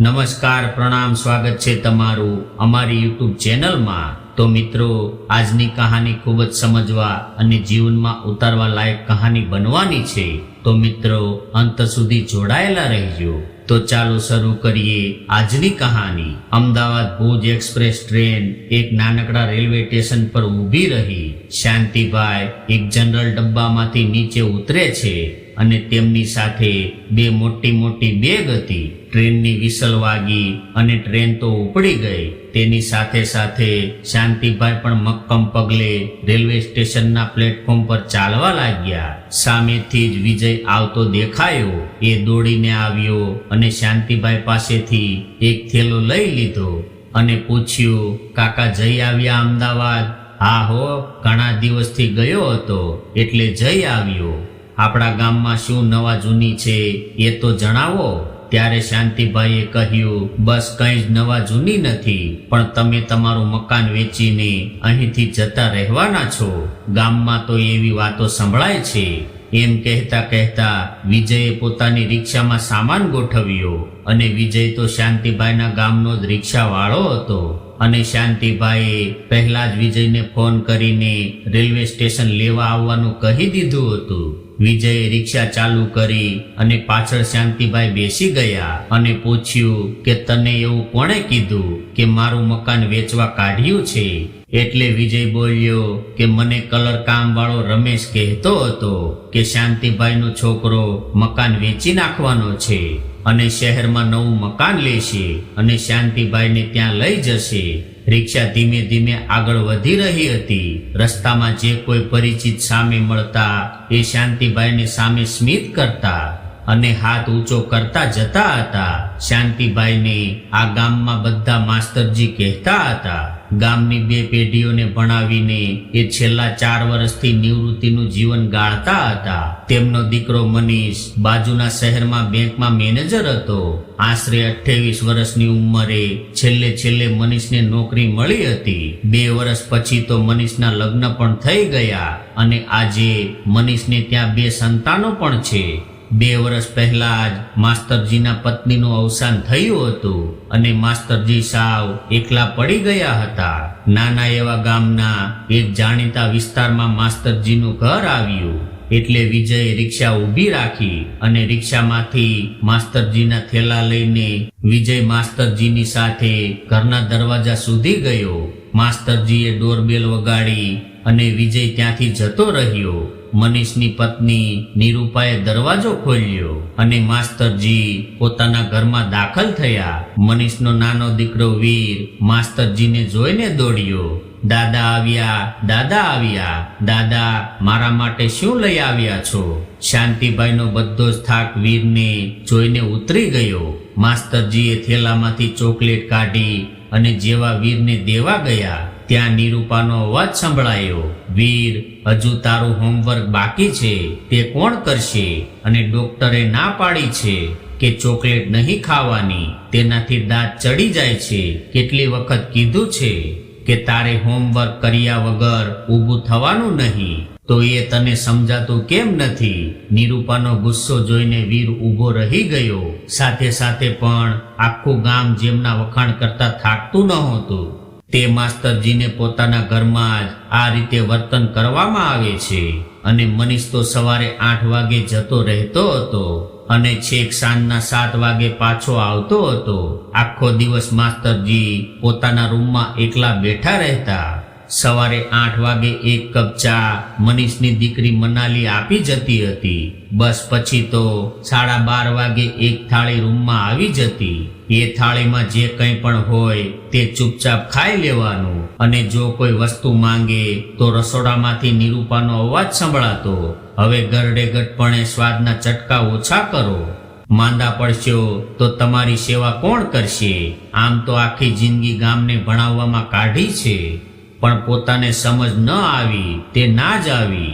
નમસ્કાર, પ્રણામ, સ્વાગત છે તમારું અમારી યુટ્યુબ ચેનલમાં. તો મિત્રો, આજની કહાની ખૂબ જ સમજવા અને જીવનમાં ઉતારવા લાયક કહાની બનવાની છે. તો મિત્રો, અંત સુધી જોડાયેલા રહેજો. તો ચાલો શરૂ કરીએ આજની કહાની. અમદાવાદ ભુજ એક્સપ્રેસ ટ્રેન એક નાનકડા રેલવે સ્ટેશન પર ઊભી રહી. શાંતિભાઈ એક જનરલ ડબ્બામાંથી નીચે ઉતરે છે અને તેમની સાથે બે મોટી મોટી બેગ હતી. ટ્રેનની વિસલ વાગી અને ટ્રેન તો ઉપડી ગઈ. તેની સાથે સાથે શાંતિભાઈ પણ મક્કમ પગલે રેલવે સ્ટેશનના પ્લેટફોર્મ પર ચાલવા લાગ્યા. સામેથી જ વિજય આવતો દેખાયો. એ દોડીને આવ્યો અને શાંતિભાઈ પાસેથી એક થેલો લઈ લીધો અને પૂછ્યું, કાકા જઈ આવ્યા અમદાવાદ? હા હો, ઘણા દિવસથી ગયો હતો, એટલે જઈ આવ્યો. આપણા ગામમાં શું નવા જૂની છે એ તો જણાવો. ત્યારે શાંતિભાઈએ કહ્યું, બસ કંઈ જ નવા જૂની નથી, પણ તમે તમારું મકાન વેચીને અહીંથી જતા રહેવાના છો. ગામમાં તો એવી વાતો સંભળાય છે. એમ કહેતા કહેતા વિજયે પોતાની રિક્ષામાં સામાન ગોઠવ્યો અને વિજય તો શાંતિભાઈના ગામનો જ રિક્ષાવાળો હતો. અને શાંતિભાઈએ પહેલા જ વિજયને ફોન કરીને રેલવે સ્ટેશન લેવા આવવાનું કહી દીધું હતું. વિજયે રિક્ષા ચાલુ કરી અને પાછળ શાંતિભાઈ બેસી ગયા અને પૂછ્યું કે તને એવું કોણે કીધું કે મારું મકાન વેચવા કાઢ્યું છે? એટલે વિજય બોલ્યો કે મને કલર કામ વાળો રમેશ કહેતો હતો કે શાંતિભાઈનો છોકરો મકાન વેચી નાખવાનો છે અને શહેરમાં નવું મકાન લેશે અને શાંતિભાઈને ત્યાં લઈ જશે. રિક્ષા ધીમે ધીમે આગળ વધી રહી હતી. રસ્તામાં જે કોઈ પરિચિત સામે મળતા, એ શાંતિભાઈને સામે સ્મિત કરતા અને હાથ ઊંચો કરતા જતા હતા. શાંતિભાઈને આ ગામમાં બધા માસ્તરજી કહેતા હતા. ગામની બે પેઢીઓને ભણાવીને એ છેલ્લા ચાર વર્ષથી નિવૃત્તિનું જીવન ગાળતા હતા. તેમનો દીકરો મનીષ બાજુના શહેરમાં બેંકમાં મેનેજર હતો. આશરે અઠ્ઠાવીસ વર્ષની ઉંમરે છેલ્લે છેલ્લે મનીષને નોકરી મળી હતી. બે વર્ષ પછી તો મનીષના લગ્ન પણ થઈ ગયા અને આજે મનીષને ત્યાં બે સંતાનો પણ છે. બે વર્ષ પહેલા જ માસ્તરજીના પત્નીનું અવસાન થયું હતું અને માસ્તરજી સાવ એકલા પડી ગયા હતા. નાના એવા ગામના એક જાણીતા વિસ્તારમાં માસ્તરજીનું ઘર આવ્યું. એટલે વિજય રિક્ષા ઊભી રાખી અને રિક્ષામાંથી માસ્તરજીના થેલા લઈને વિજય માસ્તરજીની સાથે ઘરના દરવાજા સુધી ગયો. માસ્તરજીએ ડોરબેલ વગાડી અને વિજય ત્યાંથી જતો રહ્યો. મનીષની પત્ની નિરૂપાએ દરવાજો ખોલ્યો અને માસ્તરજી પોતાના ઘરમાં દાખલ થયા. મનીષનો નાનો દીકરો વીર માસ્તરજીને જોઈને દોડ્યો. દાદા આવ્યા દાદા આવ્યા, દાદા, મારા માટે શું લઈ આવ્યા છો? શાંતિભાઈનો બધો જ થાક વીરને જોઈને ઉતરી ગયો. માસ્તરજીએ થેલામાંથી ચોકલેટ કાઢી અને જેવા વીરને દેવા ગયા. ત્યાં નિરૂપાનો અવાજ સંભળાયો, વીર, હજુ તારું હોમવર્ક બાકી છે, તે કોણ કરશે? અને ડોક્ટરે ના પાડી છે કે ચોકલેટ નહીં ખાવાની, તેનાથી દાંત ચડી જાય છે. કેટલી વખત કીધું છે કે તારે હોમવર્ક કર્યા વગર ઊભું થવાનું નહીં. તો એ તને સમજાતું કેમ નથી? નિરૂપાનો ગુસ્સો જોઈને વીર ઊભો રહી ગયો. સાથે સાથે પણ આખું ગામ જેમના વખાણ કરતા થાકતું નહોતું તે માસ્તરજીને પોતાના ઘરમાં જ આ રીતે વર્તન કરવામાં આવે છે. અને મનીષ તો સવારે આઠ વાગે જતો રહેતો હતો અને છેક સાંજના સાત વાગે પાછો આવતો હતો. આખો દિવસ માસ્તરજી પોતાના રૂમમાં એકલા બેઠા રહેતા. સવારે આઠ વાગે એક કપ ચા મનીષની દીકરી મનાલી આપી જતી હતી. બસ પછી તો સાડા બાર વાગે એક થાળી રૂમમાં આવી જતી. એ થાળીમાં જે કંઈ પણ હોય તે ચૂપચાપ ખાઈ લેવાનું. અને જો કોઈ વસ્તુ માંગે તો રસોડામાંથી નિરૂપાનો અવાજ સંભળાતો. હવે ગરડે સ્વાદના ચટકા ઓછા કરો. માંદા પડશો તો તમારી સેવા કોણ કરશે? આમ તો આખી જિંદગી ગામને ભણાવવામાં કાઢી છે. પણ પોતાને સમજ ન આવી, તે ના જ આવી.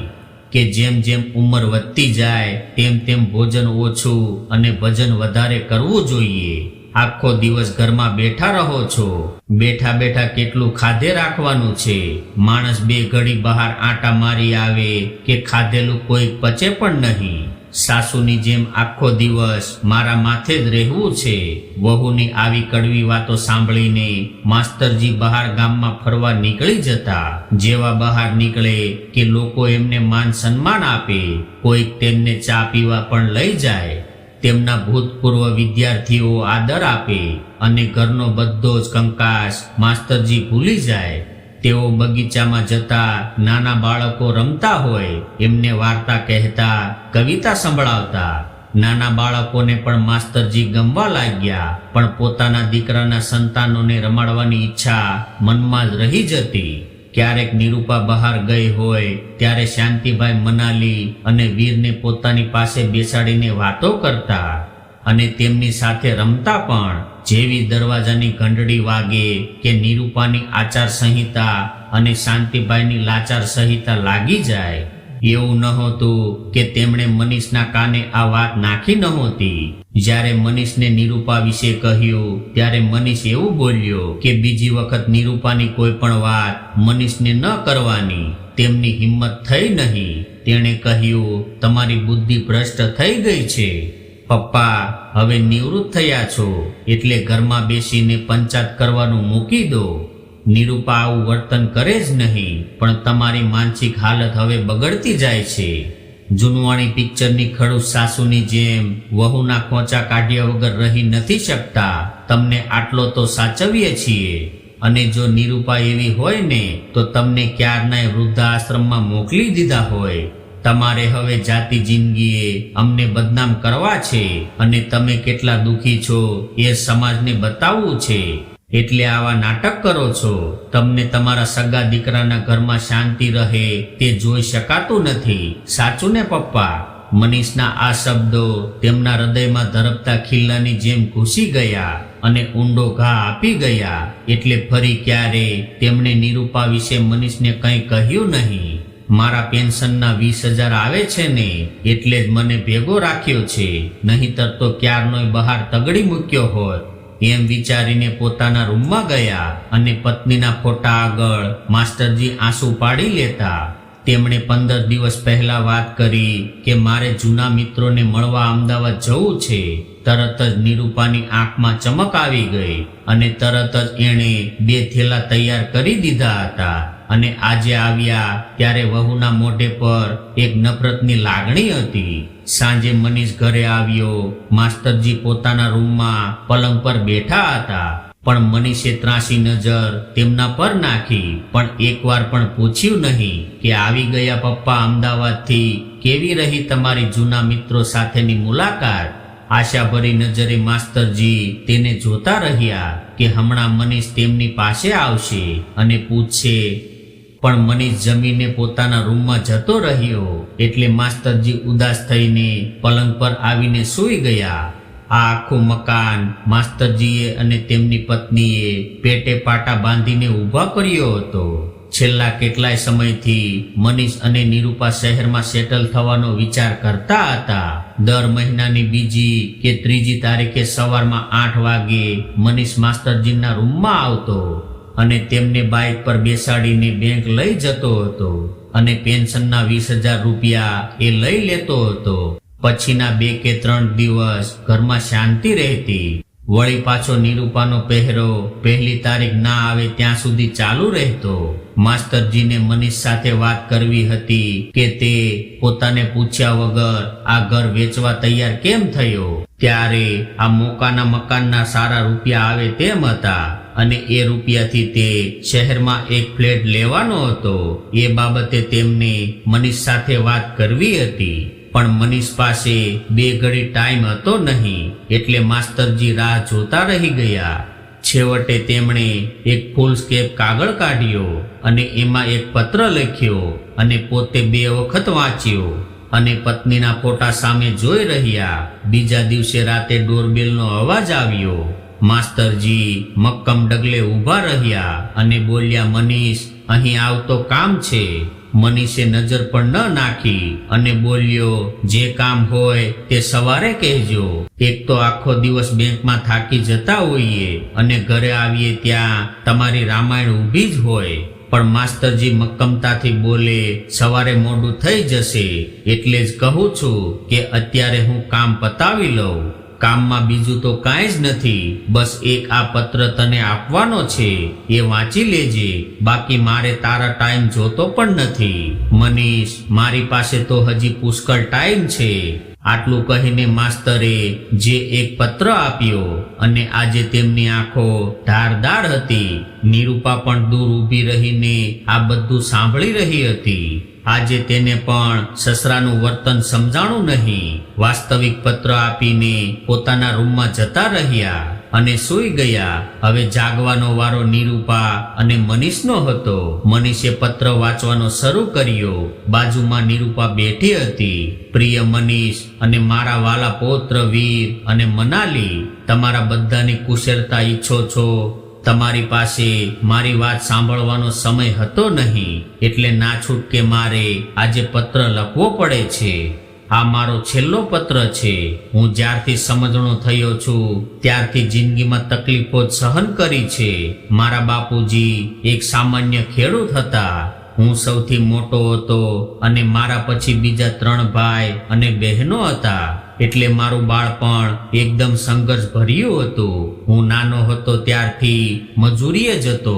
કે જેમ જેમ ઉંમર વધતી જાય, તેમ તેમ ભોજન ઓછું અને ભજન વધારે કરવું જોઈએ. આખો દિવસ ઘરમાં બેઠા રહો છો. બેઠા બેઠા કેટલું ખાધે રાખવાનું છે? માણસ બે ઘડી બહાર આટા મારી આવે કે ખાધેલું કોઈ પચે પણ નહીં. સાસુની જેમ આખો દિવસ મારા માથે જ રહેવું છે. વહુની આવી કડવી વાતો સાંભળીને માસ્તરજી બહાર ગામમાં ફરવા નીકળી જતા. જેવા બહાર નીકળે કે લોકો એમને માન સન્માન આપે. કોઈક તેમને ચા પીવા પણ લઈ જાય. તેમના ભૂતપૂર્વ વિદ્યાર્થીઓ આદર આપે અને ઘરનો બધો જ કંકાસ માસ્તરજી ભૂલી જાય. તેઓ બગીચામાં જતા નાના બાળકો રમતા હોય, એમને વાર્તા કહેતા, કવિતા સંભળાવતા. નાના બાળકોને પણ માસ્તરજી ગમવા લાગ્યા, પણ પોતાના દીકરાના સંતાનોને રમાડવાની ઈચ્છા મનમાં જ રહી જતી. ક્યારેક નિરૂપા બહાર ગઈ હોય, ત્યારે શાંતિભાઈ મનાલી અને વીરને પોતાની પાસે બેસાડીને વાતો કરતા અને તેમની સાથે રમતા પણ. જેવી દરવાજાની ઘંટડી વાગે કે નિરૂપાની આચાર સંહિતા અને શાંતિભાઈની લાચાર સંહિતા લાગી જાય એવું નહોતું કે તેમણે મનીષના કાને આ વાત નાખી નહોતી જ્યારે મનીષને નિરૂપા વિશે કહ્યું, ત્યારે મનીષ એવું બોલ્યો કે બીજી વખત નિરૂપાની કોઈ પણ વાત મનીષને ન કરવાની. તેમની હિંમત થઈ નહીં. તેણે કહ્યું, તમારી બુદ્ધિ ભ્રષ્ટ થઈ ગઈ છે. પપ્પા, હવે નિવૃત્ત થયા છો. એટલે ઘરમાં બેસીને પંચાત કરવાનું મૂકી દો. નિરૂપા આવું વર્તન કરે જ નહીં, પણ તમારી માનસિક હાલત હવે બગડતી જાય છે. જુનવાણી પિક્ચરની ખડૂસ સાસુની જેમ વહુના ખોંચા કાઢ્યા વગર રહી નથી શકતા. તમને આટલો તો સાચવીએ છીએ. અને જો નિરૂપા એવી હોય ને, તો તમને ક્યારનાય વૃદ્ધાશ્રમમાં મોકલી દીધા હોય. તમારે હવે જાતિ જિંદગીએ અમને બદનામ કરવા છે, અને તમે કેટલા દુઃખી છો એ સમાજને બતાવવું છે. એટલે આવા નાટક કરો છો. તમને તમારા સગા દીકરાના ઘરમાં શાંતિ રહે તે જોઈ શકાતું નથી. સાચું ને, પપ્પા? મનીષના આ શબ્દો તેમના હૃદયમાં ધરપતા ખિલ્લાની જેમ ઘૂસી ગયા અને ઊંડો ઘા આપી ગયા. એટલે ફરી ક્યારે તેમણે નિરૂપા વિશે મનીષને કંઈ કહ્યું નહીં. મારા પેન્શનના વીસ હજાર આવે છે ને, એટલે જ મને ભેગો રાખ્યો છે. નહીંતર તો ક્યારનોય બહાર તગડી મૂક્યો હોત. એમ વિચારીને પોતાના રૂમમાં ગયા અને પત્નીના ફોટા આગળ માસ્ટરજી આંસુ પાડી લેતા. તેમણે પંદર દિવસ પહેલા વાત કરી કે મારે જૂના મિત્રોને મળવા અમદાવાદ જવું છે. તરત જ નિરૂપાની આંખમાં ચમક આવી ગઈ અને તરત જ એણે બે થેલા તૈયાર કરી દીધા હતા અને આજે આવ્યા ત્યારે વહુના મોઢે પર એક નફરતની લાગણી હતી. સાંજે મનીષ ઘરે આવ્યો. માસ્તરજી પોતાના રૂમમાં પલંગ પર બેઠા હતા. પણ મનીષે ત્રાસી નજર તેમના પર નાખી. પણ એકવાર પણ પૂછ્યું નહીં કે આવી ગયા પપ્પા અમદાવાદથી કેવી રહી તમારી જૂના મિત્રો સાથેની મુલાકાત? આશાભરી નજરે માસ્તરજી તેને જોતા રહ્યા કે હમણાં મનીષ તેમની પાસે આવશે અને પૂછશે પણ મનીષ જમીને પોતાના રૂમમાં જતો રહ્યો એટલે માસ્તરજી ઉદાસ થઈને પલંગ પર આવીને સૂઈ ગયા. આ આખું મકાન માસ્તરજીએ અને તેમની પત્નીએ પેટે પાટા બાંધીને ઊભા કર્યો હતો. છેલ્લા કેટલાય સમયથી મનીષ અને નિરૂપા શહેરમાં સેટલ થવાનો વિચાર કરતા હતા. દર મહિનાની બીજી કે ત્રીજી તારીખે સવારમાં આઠ વાગે મનીષ માસ્તરજીના રૂમમાં આવતો. અને તેમને બાઇક પર બેસાડીને બેંક લઈ જતો હતો અને પેન્શનના વીસ હજાર રૂપિયા એ લઈ લેતો હતો. પછીના બે કે ત્રણ દિવસ ઘરમાં શાંતિ રહેતી. વળી પાછો નિરૂપાનો પહેરો પહેલી તારીખ ના આવે ત્યાં સુધી ચાલુ રહેતો. માસ્તરજીને મનીષ સાથે વાત કરવી હતી કે તે પોતાને પૂછ્યા વગર આ ઘર વેચવા તૈયાર કેમ થયો? ત્યારે આ મોકાના મકાનના સારા રૂપિયા આવે તેમ હતા. અને એ રૂપિયાથી તે શહેરમાં એક ફ્લેટ લેવાનો હતો. એ બાબતે તેમને મનીષ સાથે વાત કરવી હતી. પણ મનીષ પાસે બે ઘડી ટાઈમ હતો નહીં, એટલે માસ્તરજી રાહ જોતા રહી ગયા. છેવટે તેમણે એક ફૂલ સ્કેપ કાગળ કાઢ્યો અને એમાં એક પત્ર લખ્યો અને પોતે બે વખત વાંચ્યો. અને પત્નીના ફોટા સામે જોઈ રહ્યા. બીજા દિવસે રાતે ડોરબેલનો અવાજ આવ્યો. માસ્તરજી મક્કમ ડગલે ઊભા રહ્યા અને બોલ્યા, મનીષ, અહીં આવતો કામ છે. મનીષે નજર પણ ન નાખી અને બોલ્યો, જે કામ હોય તે સવારે કહેજો. એક તો આખો દિવસ બેંકમાં થાકી જતા હોઈએ અને ઘરે આવીએ ત્યાં તમારી રામાયણ ઊભી જ હોય. પણ માસ્તરજી મક્કમતાથી બોલે, સવારે મોડું થઈ જશે. એટલે જ કહું છું કે અત્યારે હું કામ પતાવી લઉં. કામમાં બીજું તો કાંઈ જ નથી. બસ એક આ પત્ર તને આપવાનો છે. એ વાંચી લેજે. બાકી મારે તારા ટાઈમ જોતો પણ નથી. મનીષ, મારી પાસે તો હજી પુષ્કળ ટાઈમ છે. આટલું કહીને માસ્તરે જે એક પત્ર આપ્યો અને આજે તેમની આંખો ધારદાર હતી. નિરૂપા પણ દૂર ઊભી રહીને આ બધું સાંભળી રહી હતી. આજે તેને પણ સસરાનું વર્તન સમજાણું નહીં. વાસ્તવિક પત્ર આપીને પોતાના રૂમમાં જતા રહ્યા અને સૂઈ ગયા. હવે જાગવાનો વારો નિરૂપા અને મનીષનો હતો. મનીષે પત્ર વાંચવાનો શરૂ કર્યો. બાજુમાં નિરૂપા બેઠી હતી. પ્રિય મનીષ અને મારા વાલા પૌત્ર વીર અને મનાલી, તમારા બધાની કુશળતા ઈચ્છો છો. તમારી પાસે મારી વાત સાંભળવાનો સમય હતો નહીં, એટલે ના છૂટકે મારે આજે પત્ર લખવો પડે છે. આ મારો છેલ્લો પત્ર છે. હું જ્યારથી સમજણો થયો છું, ત્યારથી જિંદગીમાં તકલીફો જ સહન કરી છે. મારા બાપુજી એક સામાન્ય ખેડૂત હતા. હું સૌથી મોટો હતો અને મારા પછી બીજા ત્રણ ભાઈ અને બહેનો હતા. એટલે મારું બાળપણ એકદમ સંઘર્ષ ભર્યું હતું. હું નાનો હતો ત્યારથી મજૂરીએ જતો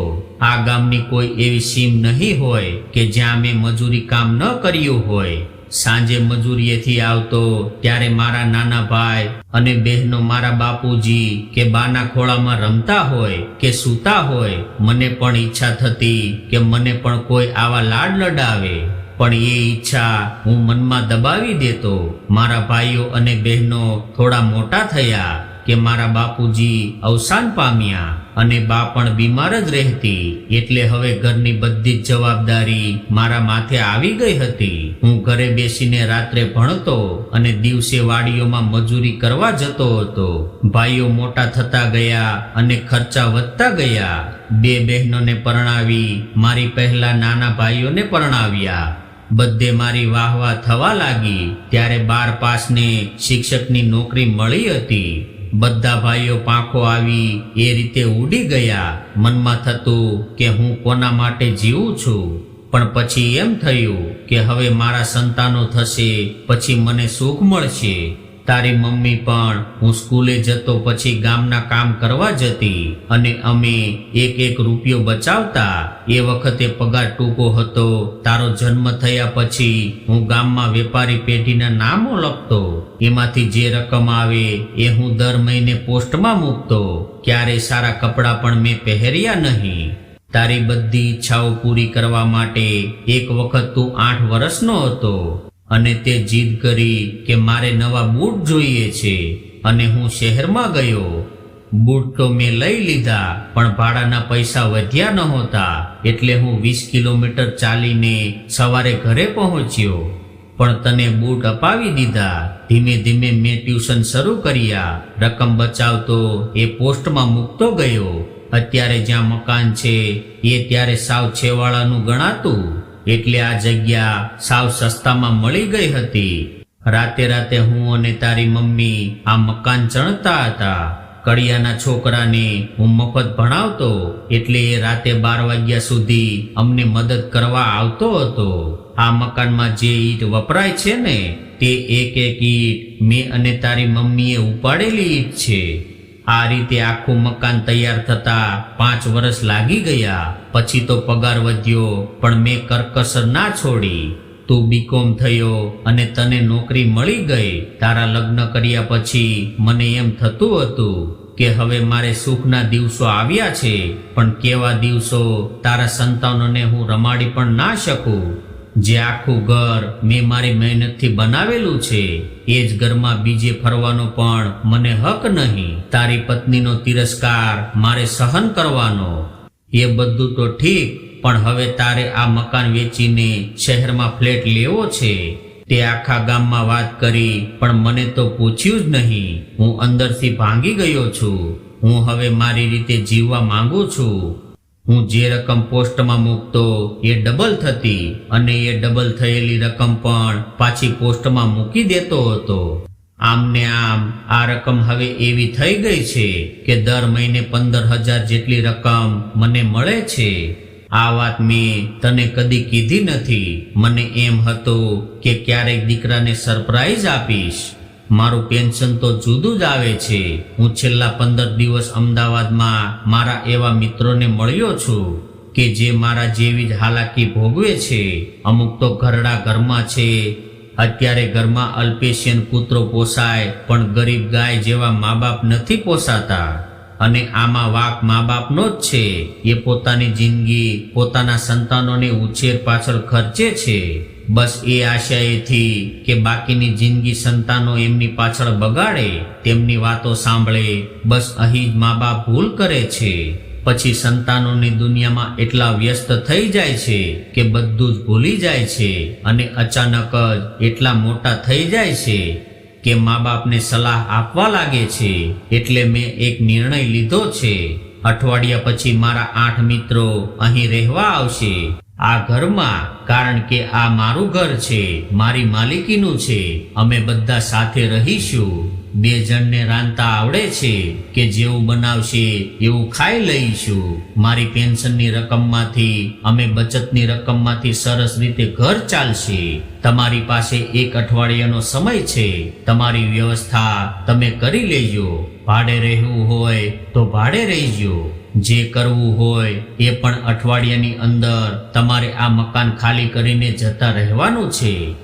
આ ગામની કોઈ એવી સીમ નહીં હોય કે જ્યાં મેં મજૂરી કામ ન કર્યું હોય. સાંજે મજૂરીએથી આવતો ત્યારે મારા નાના ભાઈ અને બહેનો મારા બાપુજી કે બાના ખોળામાં રમતા હોય કે સૂતા હોય, મને પણ ઈચ્છા થતી કે મને પણ કોઈ આવા લાડ લડાવે. પણ એ ઈચ્છા હું મનમાં દબાવી દેતો. મારા ભાઈઓ અને બહેનો થોડા મોટા થયા કે મારા બાપુજી અવસાન પામ્યા અને બા પણ બીમાર જ રહેતી. એટલે હવે ઘરની બધી જ જવાબદારી મારા માથે આવી ગઈ હતી. હું ઘરે બેસીને રાત્રે ભણતો અને દિવસે વાડીઓમાં મજૂરી કરવા જતો હતો. ભાઈઓ મોટા થતા ગયા અને ખર્ચા વધતા ગયા. બે બહેનોને પરણાવી મારી પહેલા નાના ભાઈઓને પરણાવ્યા. બધે મારી વાહ વાહ થવા લાગી. ત્યારે બાર પાસને શિક્ષકની નોકરી મળી હતી. બધા ભાઈઓ પાંખો આવી એ રીતે ઉડી ગયા. મનમાં થતું કે હું કોના માટે જીવું છું. પણ પછી એમ થયું કે હવે મારા સંતાનો થશે, પછી મને સુખ મળશે. તારી મમ્મી પણ હું સ્કૂલે જતો પછી ગામના કામ કરવા જતી અને અમે એક એક રૂપિયો બચાવતા એ વખતે પગાર ટૂંકો હતો. તારો જન્મ થયા પછી હું ગામમાં વેપારી પેઢીના નામો લખતો. એમાંથી જે રકમ આવે એ હું દર મહિને પોસ્ટમાં મૂકતો. ક્યારે સારા કપડાં પણ મેં પહેર્યા નહીં. તારી બધી ઈચ્છાઓ પૂરી કરવા માટે એક વખત તું આઠ વર્ષનો હતો. અને તે જીદ કરી કે મારે નવા બૂટ જોઈએ છે અને હું શહેરમાં ગયો. બૂટ તો મેં લઈ લીધા, પણ ભાડાના પૈસા વધ્યા નહોતા એટલે હું વીસ કિલોમીટર ચાલીને સવારે ઘરે પહોંચ્યો. પણ તને બૂટ અપાવી દીધા. ધીમે ધીમે મેં ટ્યુશન શરૂ કર્યા. રકમ બચાવતો એ પોસ્ટમાં મૂકતો ગયો. અત્યારે જ્યાં મકાન છે, એ ત્યારે સાવ છેવાળાનું ગણાતું. એટલે આ જગ્યા સાવ સસ્તામાં મળી ગઈ હતી. રાતે રાતે હું અને તારી મમ્મી આ મકાન ચણતા હતા. કડિયાના છોકરાને હું મફત ભણાવતો એટલે એ રાતે બાર વાગ્યા સુધી અમને મદદ કરવા આવતો હતો. આ મકાનમાં જે ઈંટ વપરાય છે ને, તે એક એક ઈંટ મેં અને તારી મમ્મીએ ઉપાડેલી ઈટ છે. આ રીતે આખું મકાન તૈયાર થતા પાંચ વર્ષ લાગી ગયા. પછી તો પગાર વધ્યો, પણ મેં કરકસર ના છોડી. તું બીકોમ થયો અને તને નોકરી મળી ગઈ. તારા લગ્ન કર્યા પછી મને એમ થતું હતું કે હવે મારે સુખના દિવસો આવ્યા છે, પણ કેવા દિવસો તારા સંતાનોને હું રમાડી પણ ના શકું. જે આખું ઘર મેં મારી મહેનતથી બનાવેલું છે, એ જ ઘરમાં બીજે ફરવાનો પણ મને હક નહીં. તારી પત્નીનો તિરસ્કાર મારે સહન કરવાનો. એ બધું તો ઠીક, પણ હવે તારે આ મકાન વેચીને શહેરમાં ફ્લેટ લેવો છે. તે આખા ગામમાં વાત કરી, પણ મને તો પૂછ્યું જ નહીં. હું અંદરથી ભાંગી ગયો છું. હું હવે મારી રીતે જીવવા માંગુ છું. હું જે રકમ પોસ્ટમાં મૂકતો એ ડબલ થતી અને એ ડબલ થયેલી રકમ પણ પાછી પોસ્ટમાં મૂકી દેતો હતો. આમ ને આમ આ રકમ હવે એવી થઈ ગઈ છે કે દર મહિને પંદર હજાર જેટલી રકમ મને મળે છે. આ વાત મેં તને કદી કીધી નથી. મને એમ હતું કે ક્યારેક દીકરાને સરપ્રાઈઝ આપીશ. મારું પેન્શન તો જુદું જ આવે છે. હું છેલ્લા પંદર દિવસ અમદાવાદમાં મારા એવા મિત્રોને મળ્યો છું કે જે મારા જેવી જ હાલાકી ભોગવે છે. અમુક તો ઘરડા ઘરમાં છે. અત્યારે ઘરમાં અલ્પેશિયન કૂતરો પોસાય, પણ ગરીબ ગાય જેવા મા બાપ નથી પોસાતા. અને આમાં વાક મા બાપનો જ છે. એ પોતાની જિંદગી પોતાના સંતાનોને ઉછેર પાછળ ખર્ચે છે. બસ એ આશયથી કે બાકીની જિંદગી સંતાનો એમની પાછળ બગાડે, તેમની વાતો સાંભળે, બસ અહીં જ મા બાપ ભૂલ કરે છે. પછી સંતાનોની દુનિયામાં એટલા વ્યસ્ત થઈ જાય છે કે બધું જ ભૂલી જાય છે અને અચાનક જ એટલા મોટા થઈ જાય છે કે મા બાપને સલાહ આપવા લાગે છે. એટલે મેં એક નિર્ણય લીધો છે. અઠવાડિયા પછી મારા આઠ મિત્રો અહીં રહેવા આવશે. આ ઘરમાં, કારણ કે આ મારું ઘર છે, મારી માલિકીનું છે, અમે બધા સાથે રહીશું. બે જણને રાંધતા આવડે છે કે જેવું બનાવશે એવું ખાઈ લઈશું. મારી પેન્શનની રકમમાંથી, અમે બચતની રકમમાંથી સરસ રીતે ઘર ચાલશે. તમારી પાસે એક અઠવાડિયાનો સમય છે. તમારી વ્યવસ્થા તમે કરી લેજો. ભાડે રહેવું હોય તો ભાડે રહીજો. જે કરવું હોય એ પણ અઠવાડિયાની અંદર તમારે આ મકાન ખાલી કરીને જતા રહેવાનું છે.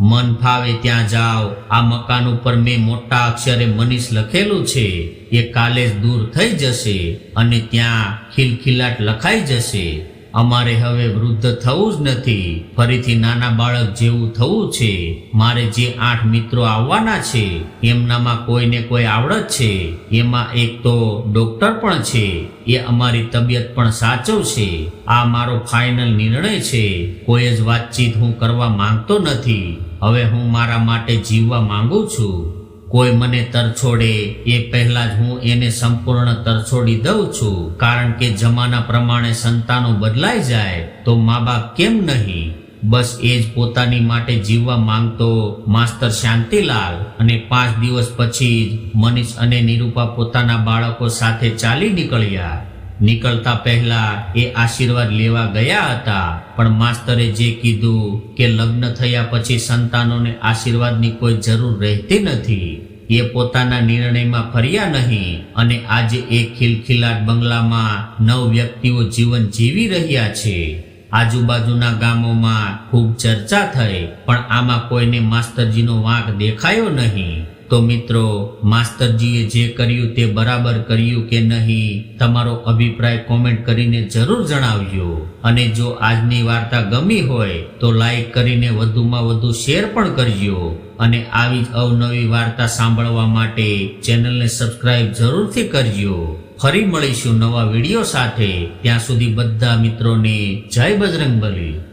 મન ફાવે ત્યાં જાઓ. આ મકાન ઉપર મેં મોટા અક્ષરે મનીષ લખેલું છે. એ કાલે જ દૂર થઈ જશે અને ત્યાં ખિલખિલાટ લખાઈ જશે. અમારે હવે વૃદ્ધ થવું જ નથી. ફરીથી નાના બાળક જેવું થવું છે. મારે જે આઠ મિત્રો આવવાના છે, એમનામાં કોઈને કોઈ આવડત છે. એમાં એક તો ડોક્ટર પણ છે. એ અમારી તબિયત પણ સાચવશે આ મારો ફાઇનલ નિર્ણય છે. કોઈ જ વાતચીત હું કરવા માંગતો નથી. હવે હું મારા માટે જીવવા માંગુ છું. કોઈ મને તરછોડે, એ પહેલા જ હું એને સંપૂર્ણ તરછોડી દઉં છું. કારણ કે જમાના પ્રમાણે સંતાનો બદલાઈ જાય, તો મા બાપ કેમ નહીં? બસ એ જ પોતાની માટે જીવવા માંગતો માસ્તર શાંતિલાલ. અને પાંચ દિવસ પછી જ મનીષ અને નિરૂપા પોતાના બાળકો સાથે ચાલી નીકળ્યા. નીકળતા પહેલા એ આશીર્વાદ લેવા ગયા હતા. પણ માસ્તરે જે કીધું કે લગ્ન થયા પછી સંતાનોને આશીર્વાદની કોઈ જરૂર રહેતી નથી, એ પોતાના નિર્ણયમાં ફર્યા નહીં અને આજે એ ખિલખિલાટ બંગલામાં નવ વ્યક્તિઓ જીવન જીવી રહ્યા છે. આજુબાજુના ગામોમાં ખૂબ ચર્ચા થઈ, પણ આમાં કોઈને માસ્તરજીનો વાંક દેખાયો નહીં. તો મિત્રો, માસ્તરજીએ જે કર્યું તે બરાબર કર્યું કે નહીં, તમારો અભિપ્રાય કોમેન્ટ કરીને જરૂર જણાવજો. અને જો આજની વાર્તા ગમી હોય, તો લાઈક કરીને વધુમાં વધુ શેર પણ કરજો. અને આવી જ અવનવી વાર્તા સાંભળવા માટે ચેનલને સબસ્ક્રાઇબ જરૂરથી કરજો. ફરી મળીશું નવા વીડિયો સાથે. ત્યાં સુધી બધા મિત્રોને જય બજરંગબલી.